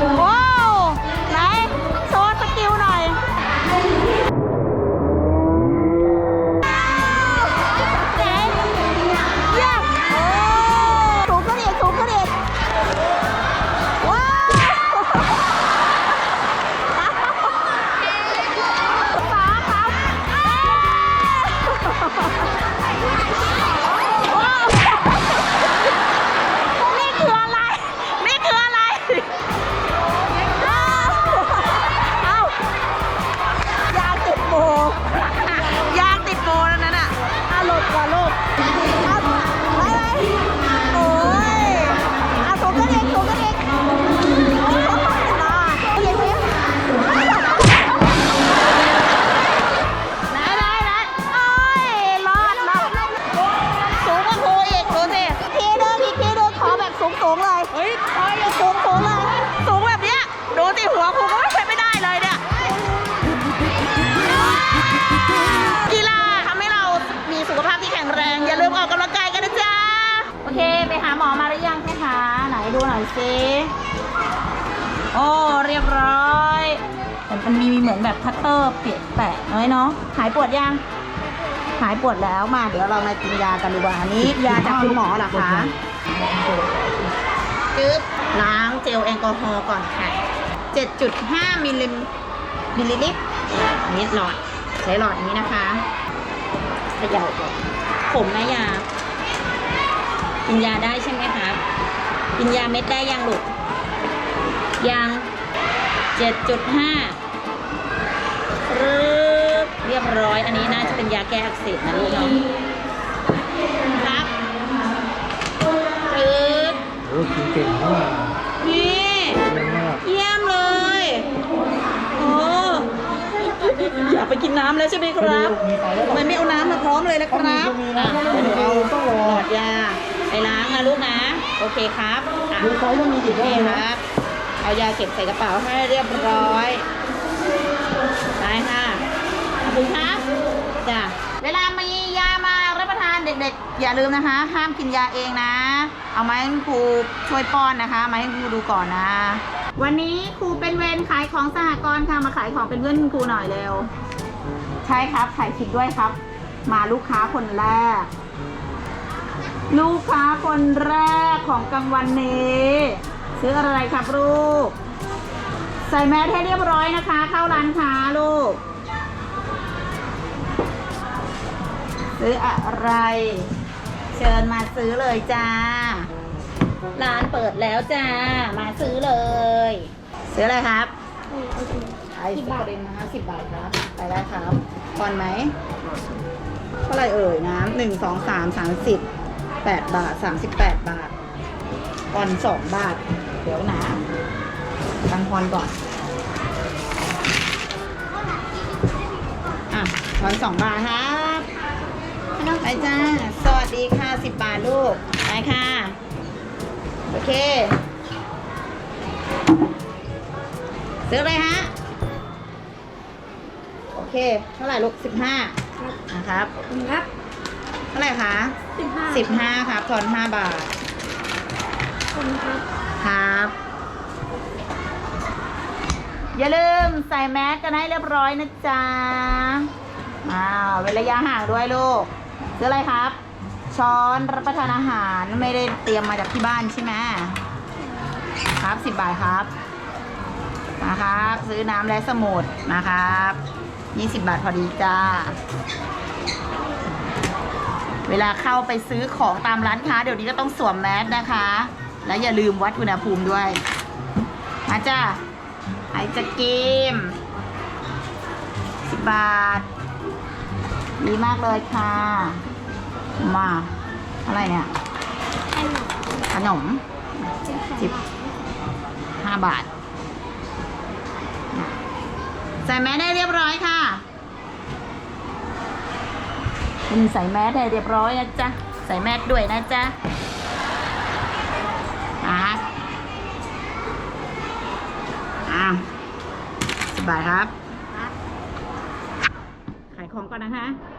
ว้ สูงสูงๆเลยเฮ้ยขออย่างสูงสูงๆเลยสูงแบบเนี้ยดูสิหัวครูก็ไม่เคยไม่ได้เลยเนี่ยกีฬาทำให้เรามีสุขภาพที่แข็งแรง อย่าลืมออกกำลังกายกันนะจ๊ะ โอเค ไปหาหมอมาหรือยังคะไหนดูหน่อยสิโอ้ เรียบร้อยแต่มันมีเหมือนแบบคัตเตอร์เปียกแปะน้อยเนาะหายปวดยังหายปวดแล้วมา เดี๋ยวเรามากินยากันดีกว่าอันนี้ ยาจากคุณหมอเหรอคะ จึ๊บล้างเจลแอลกอฮอล์ก่อนค่ะ 7.5 มิลลิมิลลิลิตรนี้หลอดใช้หลอดนี้นะคะเขย่าก่อนผมนะยา กินยาได้ใช่ไหมคะกินยาเม็ดได้ยังลูกยัง7.5รึเรียบร้อย อันนี้น่าจะเป็นยาแก้อักเสบนะลูกเนาะครับรึ บโอ้กินเก่งมากนี่เก่งมากเยี่ยมเลยโอ้อยากไปกินน้ำแล้วใช่ไหมครับทำไมไม่เอาน้ำมาพร้อมเลยนะครับมีนะถ้าไม่มีเอาต้องรอหลอดยาไปล้างนะลูกนะ โอเคครับอะดูไฟว่ามีกี่โอเคได้คนะรับ เอายาเก็บใส่กระเป๋าให้เรียบร้อยได้ค่ะขอบคุณครับจ้ะเวลามี เด็กๆ อย่าลืมนะคะ ห้ามกินยาเองนะ เอามาให้ครูช่วยป้อนนะคะ มาให้ครูดูก่อนนะ วันนี้ครูเป็นเวรขายของสหกรณ์ค่ะ มาขายของเป็นเพื่อนคุณครูหน่อยเร็ว ใช่ครับถ่ายคลิปด้วยครับ มาลูกค้าคนแรก ลูกค้าคนแรกของกลางวันนี้ ซื้ออะไรครับลูก ใส่แมสให้เรียบร้อยนะคะ เข้าร้านค้าลูก ซื้ออะไร เชิญมาซื้อเลยจ้า ร้านเปิดแล้วจ้า มาซื้อเลย ซื้ออะไรครับไอศกรีมนะคะสิบบาทครับไปได้ครับก่อนไหมเท่าไหรเอ่ยน้ำหนึ่งสองสามสามสิบแปดบาทสามสิบแปดบาทก่อนสองบาท เดี๋ยวนะตังพรก่อนอะทอนสองบาทครับ ไปจ้า สวัสดีค่ะสิบบาทลูก ไปค่ะ โอเค ซื้ออะไรฮะ โอเค เท่าไหร่ลูกสิบห้านะครับ ครับ เท่าไหร่คะสิบห้าสิบห้าครับทอนห้าบาทคนครับ ครับ อย่าลืมใส่แมสกันให้เรียบร้อยนะจ๊ะอ้าวเว้นระยะห่างด้วยลูก ซื้ออะไรครับ ช้อนรับประทานอาหารไม่ได้เตรียมมาจากที่บ้านใช่ไหมครับสิบบาทครับนะครับ ซื้อน้ำและสมุดนะครับยี่สิบบาทพอดีจ้า เวลาเข้าไปซื้อของตามร้านค้า เดี๋ยวนี้ก็ต้องสวมแมสนะคะ แล้วอย่าลืมวัดอุณหภูมิด้วย มาจ้าไอจะเกมสิบบาท ดีมากเลยค่ะ มา อะไรเนี่ย ขนมสิบห้าบาท ใส่แมสได้เรียบร้อยค่ะคุณใส่แมสได้เรียบร้อยนะจ๊ะ ใส่แมสด้วยนะจ๊ะอะอ้าวสิบบาทครับ ขายของก่อน นะคะ